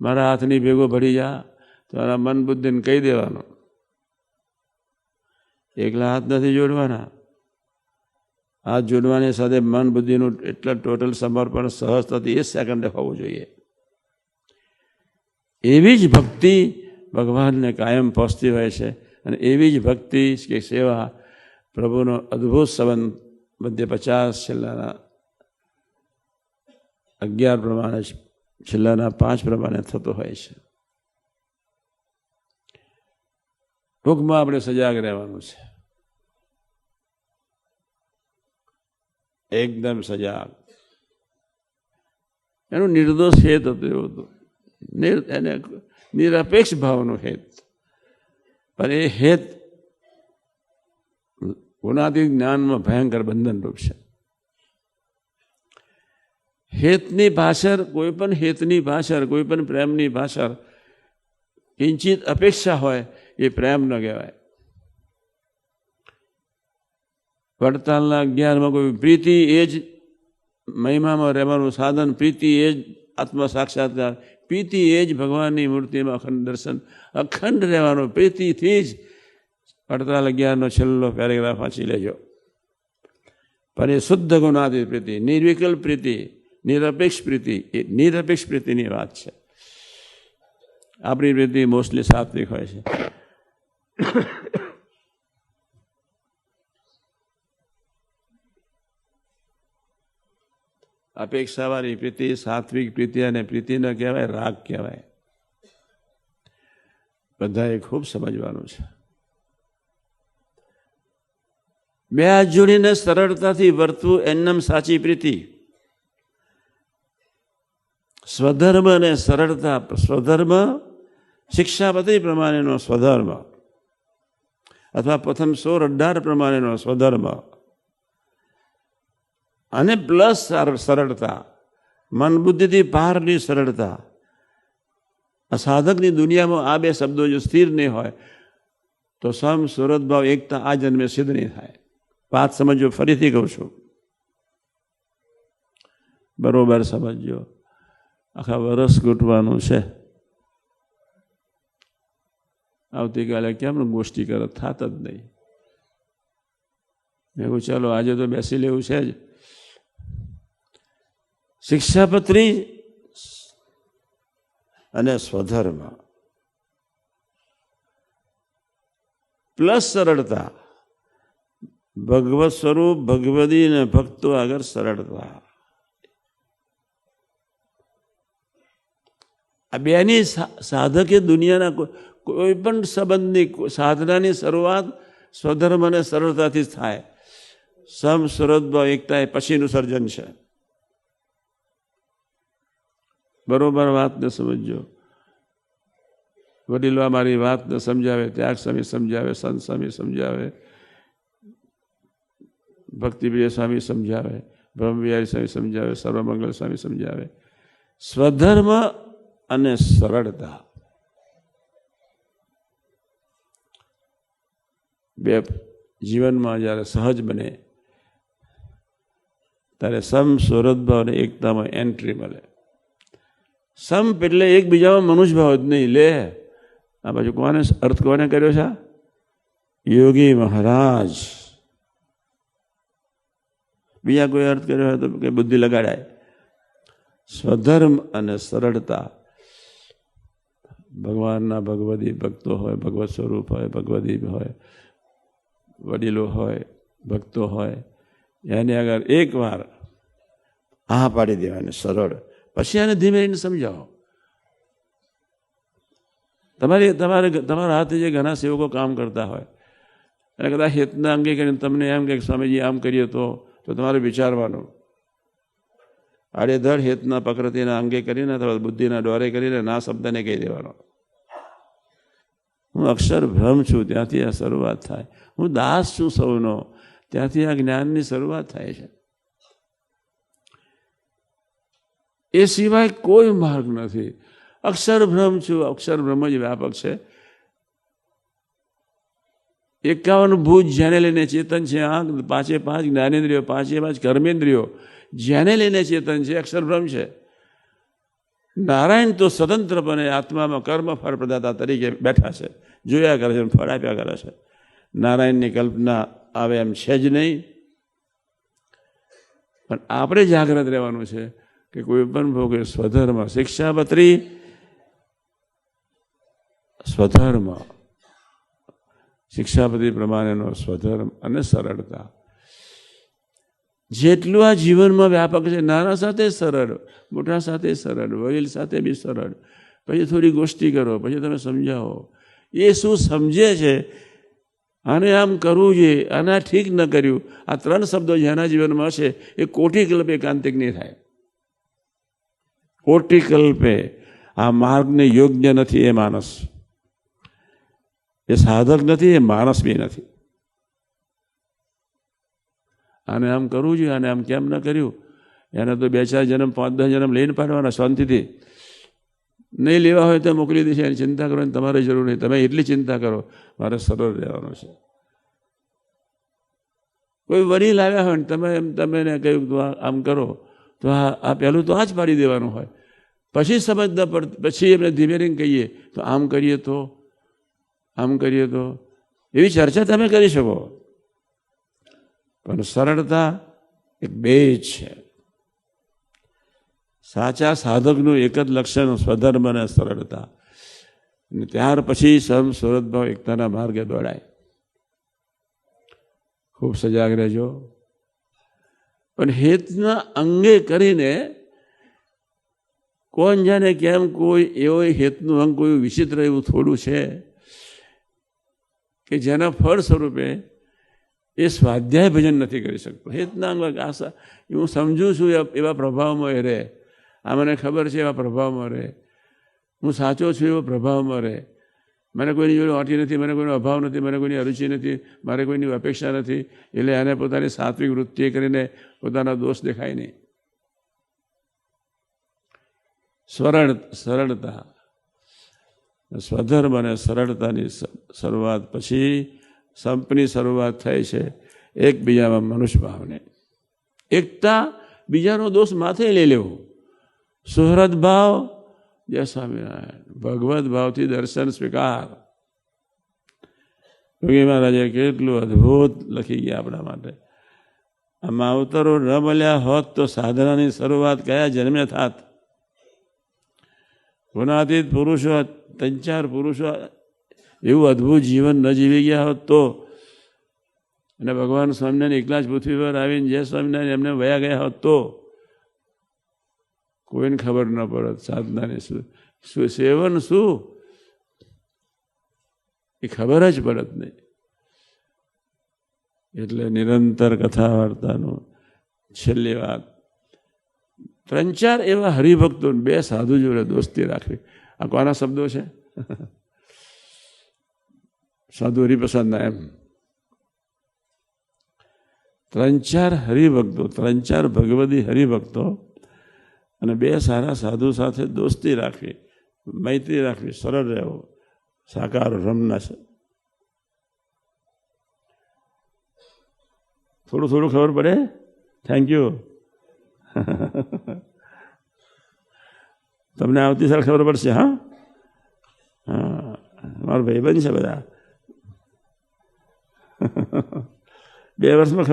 મારા હાથની ભેગો ભરી જા તમારા મન બુદ્ધિને કહી દેવાનું. એકલા હાથ નથી જોડવાના. હાથ જોડવાની સાથે મન બુદ્ધિનું એટલા ટોટલ સમર્પણ સહજતાથી એ સેકન્ડે હોવું જોઈએ. એવી જ ભક્તિ ભગવાનને કાયમ પહોંચતી હોય છે અને એવી જ ભક્તિ કે સેવા પ્રભુનો અદ્ભુત સંબંધ મધ્ય પચાસ છેલ્લાના અગિયાર પ્રમાણે છેલ્લાના પાંચ પ્રમાણે થતો હોય છે. ટૂંકમાં આપણે સજાગ રહેવાનું છે. એકદમ સજાગ. એનું નિર્દોષ હેત હતું એવું હતું. નિર, એને નિરપેક્ષ ભાવનો હેત. પણ એ હેત ગુનાથી જ્ઞાનમાં ભયંકર બંધનરૂપ છે. હેતની ભાષર, કોઈ પણ હેતની ભાષર, કોઈ પણ પ્રેમની ભાષર, કિંચિત અપેક્ષા હોય એ પ્રેમ ન કહેવાય. વડતાલના અગિયારમાં કોઈ પ્રીતિ એ જ મહિમામાં રહેવાનું સાધન, પ્રીતિ એ જ આત્મ સાક્ષાત્કાર, પ્રીતિ એ જ ભગવાનની મૂર્તિમાં અખંડ દર્શન, અખંડ રહેવાનું, પ્રીતિથી જ અડતાલ અગિયારનો છેલ્લો પેરેગ્રાફ વાંચી લેજો. પણ એ શુદ્ધ ગુણાતી પ્રીતિ નિર્વિકલ્પ પ્રીતિ નિરપેક્ષ પ્રીતિ એ નિરપેક્ષ પ્રીતિની વાત છે આપણી પ્રીતિ મોસ્ટલી સાત્વિક હોય છે અપેક્ષાવાળી પ્રીતિ સાત્વિક પ્રીતિ અને પ્રીતિને કહેવાય રાગ કહેવાય બધાએ ખૂબ સમજવાનું છે બે હાથ જોડીને સરળતાથી વર્તવું એમનેમ સાચી પ્રીતિ સ્વધર્મ અને સરળતા, સ્વધર્મ, શિક્ષાપતિ પ્રમાણેનો સ્વધર્મ. અથવા પ્રથમ સોળ અઢાર પ્રમાણેનો સ્વધર્મ. અને પ્લસ સરળતા. મન બુદ્ધિથી પારની સરળતા. આ સાધકની દુનિયામાં આ બે શબ્દો જો સ્થિર નહીં હોય, તો સમ, સુરત, ભાવ, એકતા આ જન્મે સિદ્ધ નહીં થાય. વાત સમજો ફરીથી કહું છું. બરોબર સમજજો. આખા વરસ ગોઠવાનું છે. આવતીકાલે કેમ ગોષ્ઠી કરે થાત જ નહીં. મેં કહું ચાલો, આજે તો બેસી લેવું છે જ. શિક્ષાપત્રી અને સ્વધર્મ. પ્લસ સરળતા. ભગવત સ્વરૂપ ભગવદી અને ભક્તો આગળ સરળતા. આ બેની સાધકે દુનિયાના કોઈ પણ સંબંધની સાધનાની શરૂઆત સ્વધર્મ અને સરળતાથી થાય. સમ, સુરત એકતા એ પછીનું સર્જન છે. બરોબર વાતને સમજજો. વડીલો મારી વાતને સમજાવે ત્યાગ સ્વામી સમજાવે, સંત સ્વામી સમજાવે, ભક્તિપ્રિય સ્વામી સમજાવે, બ્રહ્મવિહારી સ્વામી સમજાવે, સર્વમંગલ સ્વામી સમજાવે. સ્વધર્મ અને સરળતા. બે જીવનમાં જ્યારે સહજ બને, ત્યારે સમ સુરતભાવ અને એકતામાં એન્ટ્રી મળે. સમ એટલે એકબીજામાં મનુષ્યભાવ જ નહીં. લે, આ બાજુ કોને અર્થ કોને કર્યો છે? યોગી મહારાજ. બીજા કોઈ અર્થ કર્યો હોય તો કે બુદ્ધિ લગાડાય. સ્વધર્મ અને સરળતા. ભગવાનના ભગવદી ભક્તો હોય, ભગવત સ્વરૂપ હોય, ભગવદી હોય, વડીલો હોય, ભક્તો હોય, એને આગળ એકવાર આ પાડી દેવાની સરળ, પછી આને ધીમે રહીને સમજાવો. તમારી, તમારે, તમારા હાથે જે ઘણા સેવકો કામ કરતા હોય, અને કદાચ હેતના અંગે કરીને તમને એમ કે સ્વામીજી આમ કરીએ તો તો તમારે વિચારવાનું. આડેધડ હેતના પ્રકૃતિના અંગે કરીને અથવા બુદ્ધિના દ્વારે કરીને ના શબ્દને કહી દેવાનો. હું અક્ષર ભ્રમ છું, ત્યાંથી આ શરૂઆત થાય. હું દાસ છું સૌનો, ત્યાંથી આ જ્ઞાનની શરૂઆત થાય છે. એ સિવાય કોઈ માર્ગ નથી. અક્ષર ભ્રમ છું, અક્ષર ભ્રમ જ વ્યાપક છે. એકાવન ભૂજ જેને લઈને ચેતન છે આંખ પાંચે પાંચ જ્ઞાનેન્દ્રિયો, પાંચે પાંચ કર્મેન્દ્રિયો, જેને લઈને ચેતન છે અક્ષરભ્રમ છે. નારાયણ તો સ્વતંત્રપણે આત્મામાં કર્મ ફળ પ્રદાતા તરીકે બેઠા છે, જોયા કરે છે ફળ આપ્યા કરે છે. નારાયણની કલ્પના આવે એમ છે જ નહીં. પણ આપણે જાગ્રત રહેવાનું છે કે કોઈ પણ ભોગે સ્વધર્મ શિક્ષાપત્રી, સ્વધર્મ. શિક્ષાપતિ પ્રમાણેનો સ્વધર્મ અને સરળતા. જેટલું આ જીવનમાં વ્યાપક છે, નાના સાથે સરળ, મોટા સાથે સરળ, વડીલ સાથે બી સરળ. પછી થોડી ગોષ્ઠી કરો, પછી તમે સમજાવો. એ શું સમજે છે? આને આમ કરવું જોઈએ, આને આ ઠીક ન કર્યું. આ ત્રણ શબ્દો જેના જીવનમાં હશે, એ કોટી કલ્પે કાંતિક નહીં થાય. કોટી કલ્પે. આ માર્ગને યોગ્ય નથી એ માણસ. એ સાધક નથી, એ માણસ બી નથી. આને આમ કરવું જોઈએ, આને આમ કેમ ન કર્યું? એને તો બે ચાર જન્મ, પાંચ દસ જન્મ લઈને પાડવાના, શાંતિથી. નહીં લેવા હોય તો મોકલી દેશે એની ચિંતા કરવાની તમારે જરૂર નહીં. તમે એટલી ચિંતા કરો, મારે સરળ રહેવાનું છે. કોઈ વડીલ આવ્યા હોય ને તમે એમ, તમે એને કહ્યું આમ કરો, તો આ આ પહેલું તો આ જ પાડી દેવાનું હોય. પછી સમજ ન પડ, પછી એમને ધીમે રહીને કહીએ, તો આમ કરીએ તો, આમ કરીએ તો. એવી ચર્ચા તમે કરી શકો. પણ સરળતા એક બે છે. સાચા સાધકનું એક જ લક્ષણ સ્વધર્મ અને સરળતા. અને ત્યાર પછી સમ સુરતભાવ એકતાના માર્ગે દોડાય. ખૂબ સજાગ રહેજો. પણ હેતના અંગે કરીને કોણ જાણે કેમ કોઈ એવો હેતનું અંગ કોઈ વિચિત્ર એવું થોડું છે કે જેના ફળ સ્વરૂપે એ સ્વાધ્યાય ભજન નથી કરી શકતો. હેતનાંગ આશા હું સમજું છું એવા પ્રભાવમાં એ રહે. આ મને ખબર છે એવા પ્રભાવમાં રહે. હું સાચો છું એવો પ્રભાવમાં રહે. મને કોઈની જોડે ઓટી નથી, મને કોઈનો અભાવ નથી, મને કોઈની અરુચિ નથી, મારે કોઈની અપેક્ષા નથી. એટલે એને પોતાની સાત્વિક વૃત્તિ કરીને પોતાના દોષ દેખાય નહીં. સરળ સરળતા. સ્વધર્મ અને સરળતાની શરૂઆત પછી સંપની શરૂઆત થાય છે એકબીજામાં મનુષ્ય ભાવને એકતા બીજાનો દોષ માથે લઈ લેવો. સુહૃદ ભાવ, જય સ્વામિનારાયણ. ભગવત ભાવથી દર્શન સ્વીકાર. યોગી મહારાજે કેટલું અદ્ભુત લખી ગયા આપણા માટે. આ માવતરો ન મળ્યા હોત તો સાધનાની શરૂઆત કયા જન્મે થાત? ગુણાતીત પુરુષો, ત્રણ ચાર પુરુષો એવું અદ્ભુત જીવન ન જીવી ગયા હોત તો. અને ભગવાન સ્વામિનારાયણ એકલા જ પૃથ્વી પર આવીને જય સ્વામિનારાયણ એમને વયા ગયા હોત તો કોઈને ખબર ન પડત સાધનાની શું શું સેવન શું? એ ખબર જ પડત નહીં. એટલે નિરંતર કથા વાર્તાનું છેલ્લી વાત. ત્રણ ચાર એવા હરિભક્તો બે સાધુ જોડે દોસ્તી રાખવી. આ કોના શબ્દો છે? સાધુ હરિપ્રસાદના એમ. ત્રણ ચાર હરિભક્તો, ત્રણ ચાર ભગવદી હરિભક્તો અને બે સારા સાધુ સાથે દોસ્તી રાખવી, મૈત્રી રાખવી, સરળ રહેવો, સાકાર રમના છે થોડું થોડું ખબર પડે? થેન્ક યુ તમને આવતી સાલ ખબર પડશે, હા? હા, મારો ભાઈબંધ છે બધા. બે વર્ષમાં